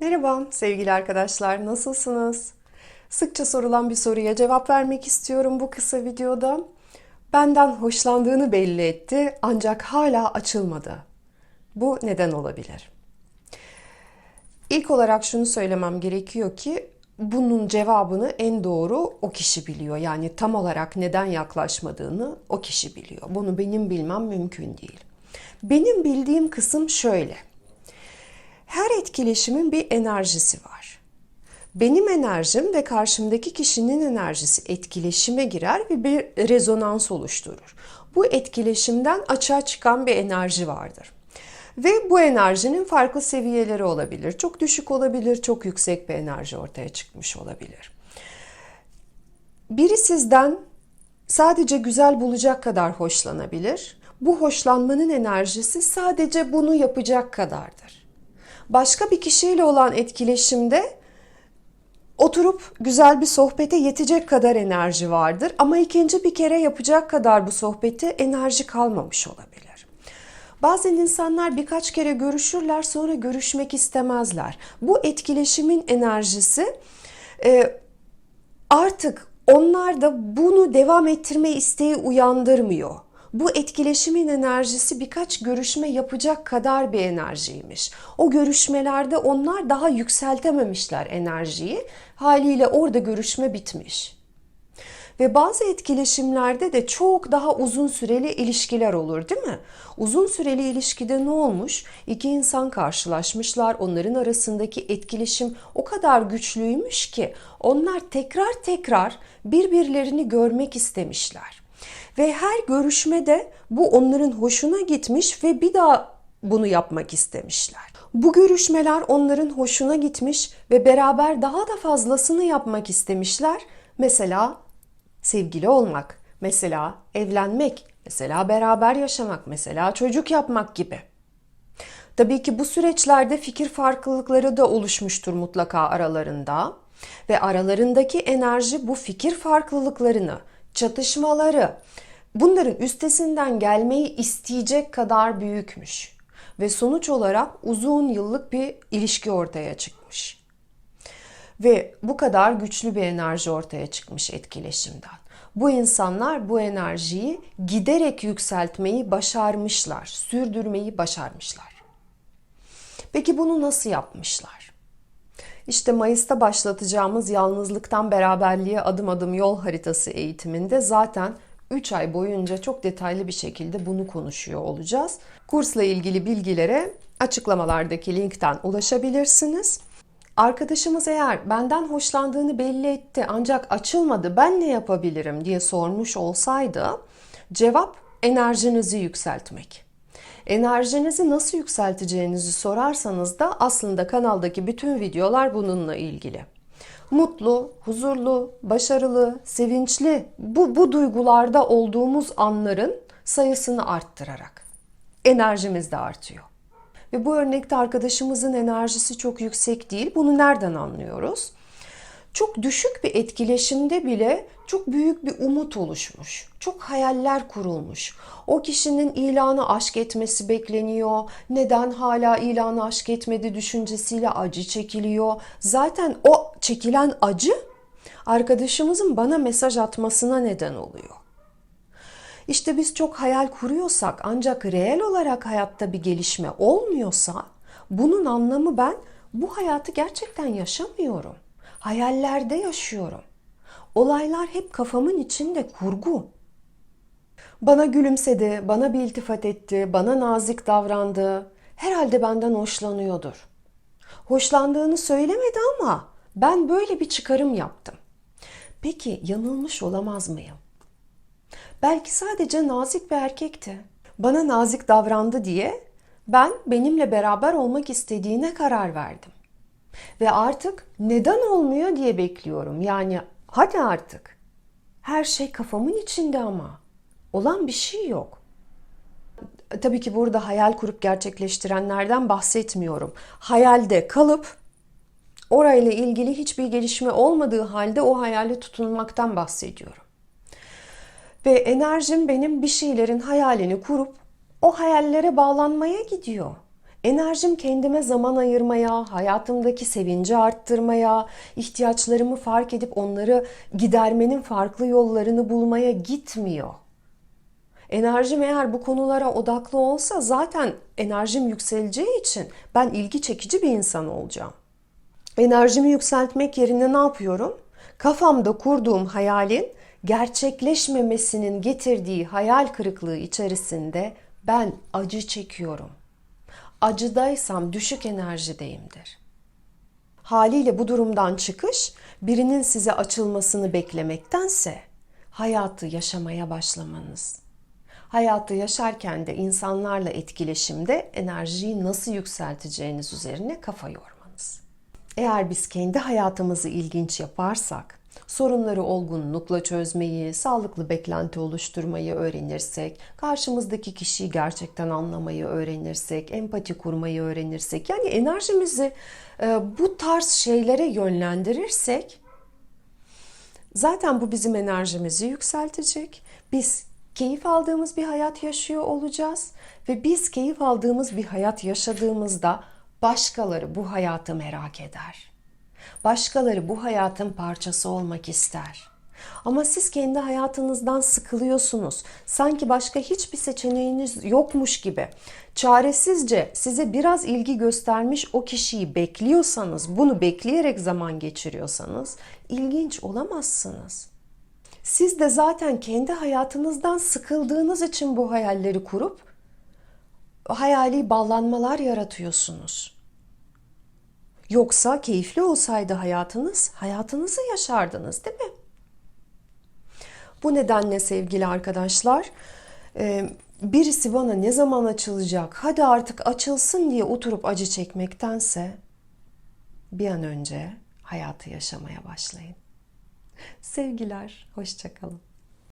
Merhaba sevgili arkadaşlar, nasılsınız? Sıkça sorulan bir soruya cevap vermek istiyorum bu kısa videoda. Benden hoşlandığını belli etti ancak hala açılmadı. Bu neden olabilir? İlk olarak şunu söylemem gerekiyor ki bunun cevabını en doğru o kişi biliyor. Yani tam olarak neden yaklaşmadığını o kişi biliyor. Bunu benim bilmem mümkün değil. Benim bildiğim kısım şöyle. Her etkileşimin bir enerjisi var. Benim enerjim ve karşımdaki kişinin enerjisi etkileşime girer ve bir rezonans oluşturur. Bu etkileşimden açığa çıkan bir enerji vardır. Ve bu enerjinin farklı seviyeleri olabilir. Çok düşük olabilir, çok yüksek bir enerji ortaya çıkmış olabilir. Biri sizden sadece güzel bulacak kadar hoşlanabilir. Bu hoşlanmanın enerjisi sadece bunu yapacak kadardır. Başka bir kişiyle olan etkileşimde oturup güzel bir sohbete yetecek kadar enerji vardır ama ikinci bir kere yapacak kadar bu sohbete enerji kalmamış olabilir. Bazen insanlar birkaç kere görüşürler sonra görüşmek istemezler. Bu etkileşimin enerjisi e, artık onlarda bunu devam ettirme isteği uyandırmıyor. Bu etkileşimin enerjisi birkaç görüşme yapacak kadar bir enerjiymiş. O görüşmelerde onlar daha yükseltememişler enerjiyi. Haliyle orada görüşme bitmiş. Ve bazı etkileşimlerde de çok daha uzun süreli ilişkiler olur değil mi? Uzun süreli ilişkide ne olmuş? İki insan karşılaşmışlar. Onların arasındaki etkileşim o kadar güçlüymüş ki onlar tekrar tekrar birbirlerini görmek istemişler. Ve her görüşmede bu onların hoşuna gitmiş ve bir daha bunu yapmak istemişler. Bu görüşmeler onların hoşuna gitmiş ve beraber daha da fazlasını yapmak istemişler. Mesela sevgili olmak, mesela evlenmek, mesela beraber yaşamak, mesela çocuk yapmak gibi. Tabii ki bu süreçlerde fikir farklılıkları da oluşmuştur mutlaka aralarında ve aralarındaki enerji bu fikir farklılıklarını, çatışmaları, bunların üstesinden gelmeyi isteyecek kadar büyükmüş ve sonuç olarak uzun yıllık bir ilişki ortaya çıkmış. Ve bu kadar güçlü bir enerji ortaya çıkmış etkileşimden. Bu insanlar bu enerjiyi giderek yükseltmeyi başarmışlar, sürdürmeyi başarmışlar. Peki bunu nasıl yapmışlar? İşte Mayıs'ta başlatacağımız yalnızlıktan beraberliğe adım adım yol haritası eğitiminde zaten 3 ay boyunca çok detaylı bir şekilde bunu konuşuyor olacağız. Kursla ilgili bilgilere açıklamalardaki linkten ulaşabilirsiniz. Arkadaşımız eğer benden hoşlandığını belli etti ancak açılmadı ben ne yapabilirim diye sormuş olsaydı cevap enerjinizi yükseltmek. Enerjinizi nasıl yükselteceğinizi sorarsanız da aslında kanaldaki bütün videolar bununla ilgili. Mutlu, huzurlu, başarılı, sevinçli bu, bu duygularda olduğumuz anların sayısını arttırarak enerjimiz de artıyor. Ve bu örnekte arkadaşımızın enerjisi çok yüksek değil. Bunu nereden anlıyoruz? Çok düşük bir etkileşimde bile çok büyük bir umut oluşmuş. Çok hayaller kurulmuş. O kişinin ilanı aşk etmesi bekleniyor. Neden hala ilanı aşk etmedi düşüncesiyle acı çekiliyor. Zaten o çekilen acı arkadaşımızın bana mesaj atmasına neden oluyor. İşte biz çok hayal kuruyorsak ancak reel olarak hayatta bir gelişme olmuyorsa bunun anlamı ben bu hayatı gerçekten yaşamıyorum. Hayallerde yaşıyorum. Olaylar hep kafamın içinde kurgu. Bana gülümsedi, bana bir iltifat etti, bana nazik davrandı. Herhalde benden hoşlanıyordur. Hoşlandığını söylemedi ama ben böyle bir çıkarım yaptım. Peki yanılmış olamaz mıyım? Belki sadece nazik bir erkekti. Bana nazik davrandı diye ben benimle beraber olmak istediğine karar verdim. Ve artık neden olmuyor diye bekliyorum. Yani hadi artık. Her şey kafamın içinde ama. Olan bir şey yok. Tabii ki burada hayal kurup gerçekleştirenlerden bahsetmiyorum. Hayalde kalıp orayla ilgili hiçbir gelişme olmadığı halde o hayale tutunmaktan bahsediyorum. Ve enerjim benim bir şeylerin hayalini kurup o hayallere bağlanmaya gidiyor. Enerjim kendime zaman ayırmaya, hayatımdaki sevinci arttırmaya, ihtiyaçlarımı fark edip onları gidermenin farklı yollarını bulmaya gitmiyor. Enerjim eğer bu konulara odaklı olsa zaten enerjim yükseleceği için ben ilgi çekici bir insan olacağım. Enerjimi yükseltmek yerine ne yapıyorum? Kafamda kurduğum hayalin gerçekleşmemesinin getirdiği hayal kırıklığı içerisinde ben acı çekiyorum. Acıdaysam düşük enerjideyimdir. Haliyle bu durumdan çıkış birinin size açılmasını beklemektense hayatı yaşamaya başlamanız. Hayatı yaşarken de insanlarla etkileşimde enerjiyi nasıl yükselteceğiniz üzerine kafa yormanız. Eğer biz kendi hayatımızı ilginç yaparsak, sorunları olgunlukla çözmeyi, sağlıklı beklenti oluşturmayı öğrenirsek, karşımızdaki kişiyi gerçekten anlamayı öğrenirsek, empati kurmayı öğrenirsek, yani enerjimizi e, bu tarz şeylere yönlendirirsek, zaten bu bizim enerjimizi yükseltecek. Biz keyif aldığımız bir hayat yaşıyor olacağız ve biz keyif aldığımız bir hayat yaşadığımızda başkaları bu hayatı merak eder. Başkaları bu hayatın parçası olmak ister. Ama siz kendi hayatınızdan sıkılıyorsunuz. Sanki başka hiçbir seçeneğiniz yokmuş gibi. Çaresizce size biraz ilgi göstermiş o kişiyi bekliyorsanız, bunu bekleyerek zaman geçiriyorsanız ilginç olamazsınız. Siz de zaten kendi hayatınızdan sıkıldığınız için bu hayalleri kurup hayali ballanmalar yaratıyorsunuz. Yoksa keyifli olsaydı hayatınız, hayatınızı yaşardınız değil mi? Bu nedenle sevgili arkadaşlar, e, birisi bana ne zaman açılacak, hadi artık açılsın diye oturup acı çekmektense bir an önce hayatı yaşamaya başlayın. Sevgiler, hoşçakalın.